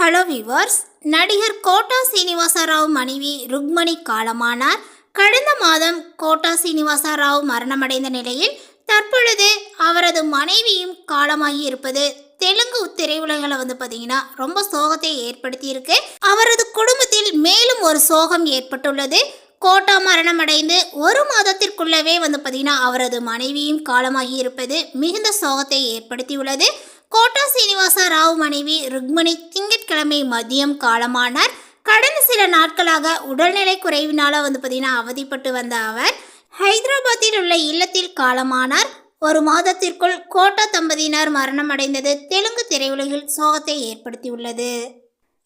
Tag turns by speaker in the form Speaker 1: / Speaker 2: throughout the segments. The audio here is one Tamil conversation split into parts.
Speaker 1: ஹலோ விவர்ஸ் நடிகர் கோட்டா சீனிவாசராவ் மனைவி ருக்மணி காலமானார். கடந்த மாதம் கோட்டா சீனிவாசராவ் மரணமடைந்த நிலையில் தற்பொழுது அவரது மனைவியும் காலமாகி இருப்பது தெலுங்கு திரையுலகில் வந்து பார்த்தீங்கன்னா ரொம்ப சோகத்தை ஏற்படுத்தியிருக்கு. அவரது குடும்பத்தில் மேலும் ஒரு சோகம் ஏற்பட்டுள்ளது. கோட்டா மரணமடைந்து ஒரு மாதத்திற்குள்ளவே வந்து பார்த்தீங்கன்னா அவரது மனைவியும் காலமாகி இருப்பது மிகுந்த சோகத்தை ஏற்படுத்தியுள்ளது. கோட்டா சீனிவாச ராவ் மனைவி ருக்மணி திங்கட்கிழமை மதியம் காலமானார். கடந்த சில நாட்களாக உடல்நிலை குறைவினால வந்து பார்த்தீங்கன்னா அவதிப்பட்டு வந்த அவர் ஹைதராபாத்தில் உள்ள இல்லத்தில் காலமானார். ஒரு மாதத்திற்குள் கோட்டா தம்பதியினர் மரணமடைந்தது. தெலுங்கு திரையுலகில் சோகத்தை ஏற்படுத்தியுள்ளது.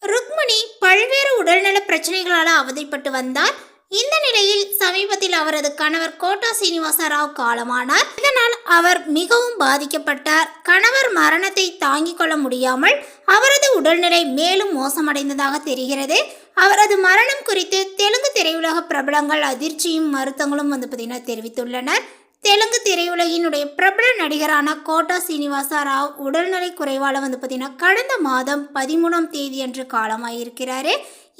Speaker 1: ருக்மணி பல்வேறு உடல்நல பிரச்சனைகளால் அவதிப்பட்டு வந்தார். இந்த நிலையில் சமீபத்தில் அவரது கணவர் கோட்டா சீனிவாச ராவ் காலமானார். இதனால் அவர் மிகவும் பாதிக்கப்பட்டார். கணவர் மரணத்தை தாங்கிக் கொள்ள முடியாமல் அவரது உடல்நிலை மேலும் மோசமடைந்ததாக தெரிகிறது. அவரது மரணம் குறித்து தெலுங்கு திரையுலக பிரபலங்கள் அதிர்ச்சியும் வருத்தங்களும் வந்து பார்த்தீங்கன்னா தெரிவித்துள்ளனர். தெலுங்கு திரையுலகினுடைய பிரபல நடிகரான கோட்டா சீனிவாச ராவ் உடல்நலை குறைவால வந்து பார்த்தீங்கன்னா கடந்த மாதம் பதிமூணாம் தேதி அன்று காலமாயிருக்கிறாரு.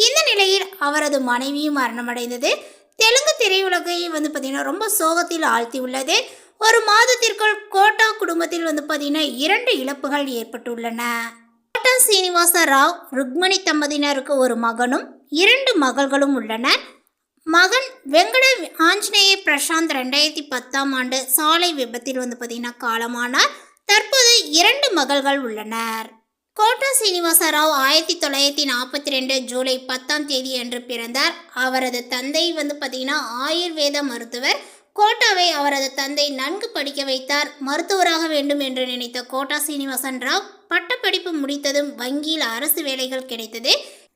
Speaker 1: இந்த நிலையில் அவரது மனைவியும் மரணமடைந்தது. தெலுங்கு திரையுலகை வந்து பார்த்தீங்கன்னா ரொம்ப சோகத்தில் ஆழ்த்தி உள்ளது ஒரு மாதத்திற்குள் கோட்டா குடும்பத்தில் வந்து பார்த்தீங்கன்னா இரண்டு இழப்புகள் ஏற்பட்டுள்ளன. கோட்டா சீனிவாச ராவ் ருக்மணி தம்பதியினருக்கு ஒரு மகனும் இரண்டு மகள்களும் உள்ளனர். மகன் வெங்கட ஆஞ்சநேய பிரசாந்த் ரெண்டாயிரத்தி பத்தாம் ஆண்டு சாலை விபத்தில் வந்து பார்த்தீங்கன்னா காலமானார். தற்போது இரண்டு மகள்கள் உள்ளனர். கோட்டா சீனிவாச ராவ் ஆயிரத்தி தொள்ளாயிரத்தி நாற்பத்தி ரெண்டு ஜூலை பத்தாம் தேதி அன்று பிறந்தார். அவரது தந்தை வந்து பார்த்தீங்கன்னா ஆயுர்வேத மருத்துவர். கோட்டாவை அவரது தந்தை நன்கு படிக்க வைத்தார். மருத்துவராக வேண்டும் என்று நினைத்த கோட்டா சீனிவாசன் ராவ் பட்டப்படிப்பு முடித்ததும் வங்கியில் அரசு வேலைகள் கிடைத்தது.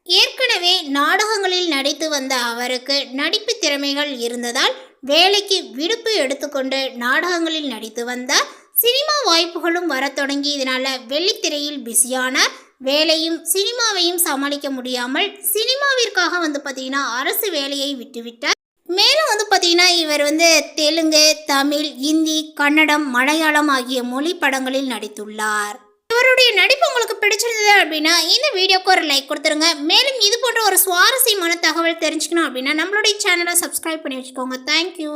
Speaker 1: ஏற்கனவே நாடகங்களில் நடித்து வந்த அவருக்கு நடிப்பு திறமைகள் இருந்ததால் வேலைக்கு விடுப்பு எடுத்துக்கொண்டு நாடகங்களில் நடித்து வந்தார் சினிமா வாய்ப்புகளும் வரத் தொடங்கி இதனால் வெள்ளித்திரையில் பிஸியானார் வேலையும் சினிமாவையும் சமாளிக்க முடியாமல் சினிமாவிற்காக வந்து பார்த்தீங்கன்னா அரசு வேலையை விட்டுவிட்டார். மேலும் வந்து பார்த்தீங்கன்னா இவர் வந்து தெலுங்கு தமிழ் இந்தி கன்னடம் மலையாளம் ஆகிய மொழி படங்களில் நடித்துள்ளார். இவருடைய நடிப்பு உங்களுக்கு பிடிச்சிருந்தது அப்படின்னா இந்த வீடியோக்கு ஒரு லைக் கொடுத்துருங்க. மேலும் இது போன்ற ஒரு சுவாரஸ்யமான தகவல் தெரிஞ்சுக்கணும் அப்படின்னா நம்மளுடைய சேனலை சப்ஸ்கிரைப் பண்ணி வச்சுக்கோங்க. தேங்க்யூ